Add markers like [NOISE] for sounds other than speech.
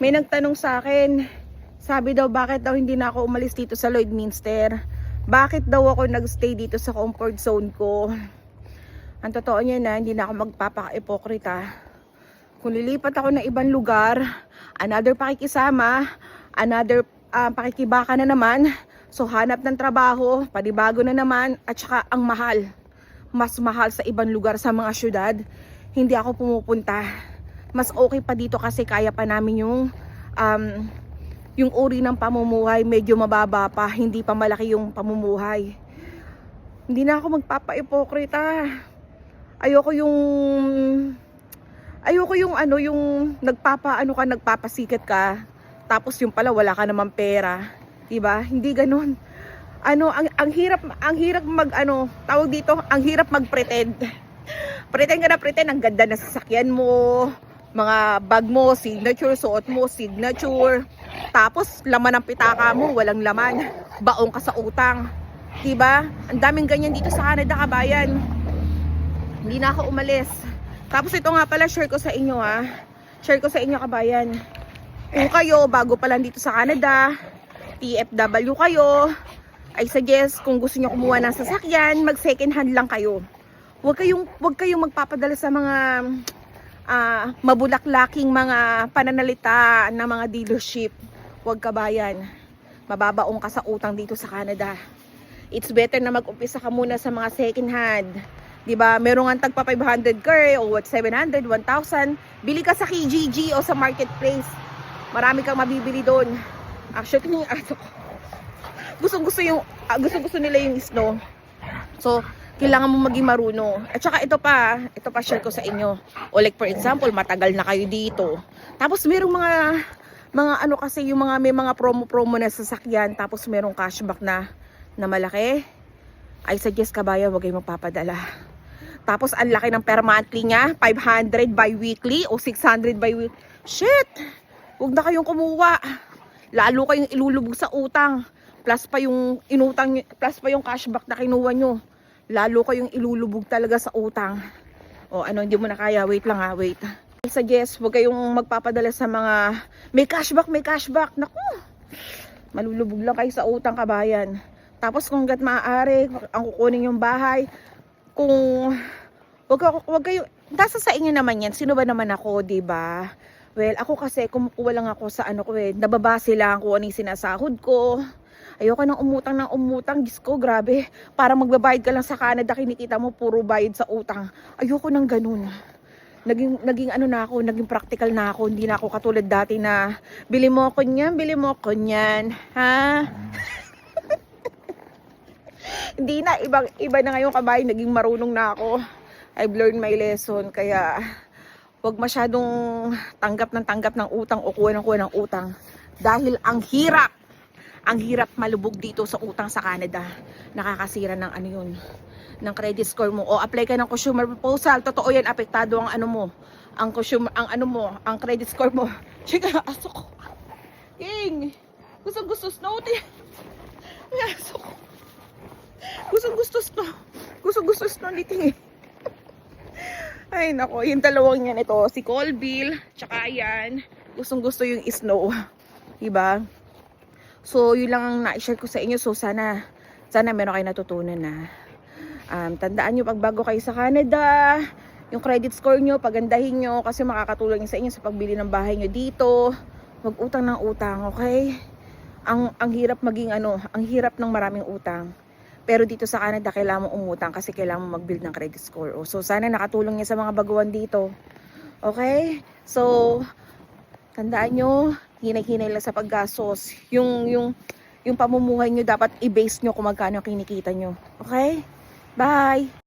May nagtanong sa akin, sabi daw bakit daw hindi na ako umalis dito sa Lloydminster? Bakit daw ako nagstay dito sa comfort zone ko? Ang totoo niya na, hindi na ako magpapaka-ipokrita. Kung lilipat ako ng ibang lugar, another pakikisama, another ah, pakikibaka na naman, so hanap ng trabaho, panibago na naman, at saka ang mahal. Mas mahal sa ibang lugar sa mga syudad, hindi ako pumupunta. Mas okay pa dito kasi kaya pa namin yung um, yung uri ng pamumuhay. Medyo mababa pa, hindi pa malaki yung pamumuhay. Hindi na ako magpapa-ipokrita. Ayoko yung ayoko yung ano yung nagpapa ano ka nagpapasikat ka tapos yung pala wala ka namang pera. 'di ba hindi ganoon ano ang ang hirap ang hirap mag ano tawag dito ang hirap mag-pretend. [LAUGHS] Pretend ka na pretend ang ganda ng sasakyan mo mga bag mo signature suot mo signature tapos laman ng pitaka mo walang laman baong ka sa utang 'di ba ang daming ganyan dito sa Canada kabayan hindi na ako umalis. Tapos ito nga pala, share ko sa inyo ha. Share ko sa inyo kabayan. Kung kayo, bago pa lang dito sa Canada, TFW kayo, I suggest kung gusto nyo kumuha ng sasakyan, mag second hand lang kayo. Huwag kayong, huwag kayong magpapadala sa mga ah, mabulaklaking mga pananalita ng mga dealership. Huwag kabayan. Mababaong ka sa utang dito sa Canada. It's better na mag-umpisa ka muna sa mga second hand. 'Di ba? Merong ang tagpa 500 ka eh, o what 700, 1,000. Bili ka sa Kijiji o sa marketplace. Marami kang mabibili doon. Actually, [LAUGHS] ko. Gustong gusto yung ah, gustong gusto nila yung snow. So, kailangan mo maging marunong. At saka ito pa, ito pa share ko sa inyo. O like for example, matagal na kayo dito. Tapos merong mga mga ano kasi yung mga may mga promo-promo na sasakyan tapos merong cashback na na malaki. I suggest kabayan, huwag kayong magpapadala. Tapos, ang laki ng per monthly niya, 500 by weekly o 600 by week. Shit! Huwag na kayong kumuha. Lalo kayong ilulubog sa utang. Plus pa yung inutang, plus pa yung cashback na kinuha nyo. Lalo kayong ilulubog talaga sa utang. O ano, hindi mo na kaya. Wait lang ha, wait. I suggest, huwag kayong magpapadala sa mga may cashback, may cashback. Naku! Malulubog lang kayo sa utang kabayan. Tapos kung gat maaari, ang kukunin yung bahay, kung wag, wag kayo, nasa sa inyo naman yan, sino ba naman ako, ba? Well, ako kasi kumukuha lang ako sa ano ko eh, nababase lang kung ano yung sinasahod ko. Ayoko nang umutang ng umutang, Diyos grabe. Para magbabayad ka lang sa Canada, kinikita mo puro bayad sa utang. Ayoko nang ganun. Naging, naging ano na ako, naging practical na ako. Hindi na ako katulad dati na, bili mo ako niyan, bili mo ako niyan. Ha? [LAUGHS] Hindi na, ibang, iba na ngayon kabay, naging marunong na ako. I've learned my lesson, kaya wag masyadong tanggap ng tanggap ng utang o kuha ng kuha ng utang. Dahil ang hirap, ang hirap malubog dito sa utang sa Canada. Nakakasira ng ano yun, ng credit score mo. O apply ka ng consumer proposal, totoo yan, apektado ang ano mo. Ang consumer, ang ano mo, ang credit score mo. [LAUGHS] Chika, aso ko. King, gusto gusto snow, ti. [LAUGHS] Ay, aso ko. Gusto gusto snow. Gusto gusto snow eh. [LAUGHS] Ay nako, yung dalawang yan ito, si Colville, tsaka yan, gustong gusto yung snow. Diba? So, yun lang ang na-share ko sa inyo. So, sana, sana meron kayo natutunan na. Um, tandaan nyo, pag bago kayo sa Canada, yung credit score nyo, pagandahin nyo, kasi makakatulong sa inyo sa pagbili ng bahay nyo dito. Huwag utang ng utang, okay? Ang, ang hirap maging ano, ang hirap ng maraming utang. Pero dito sa Canada, kailangan mo umutang kasi kailangan mo mag-build ng credit score. O, So, sana nakatulong niya sa mga baguhan dito. Okay? So, tandaan nyo, hinay-hinay lang sa paggastos. Yung, yung, yung pamumuhay nyo, dapat i-base nyo kung magkano kinikita nyo. Okay? Bye!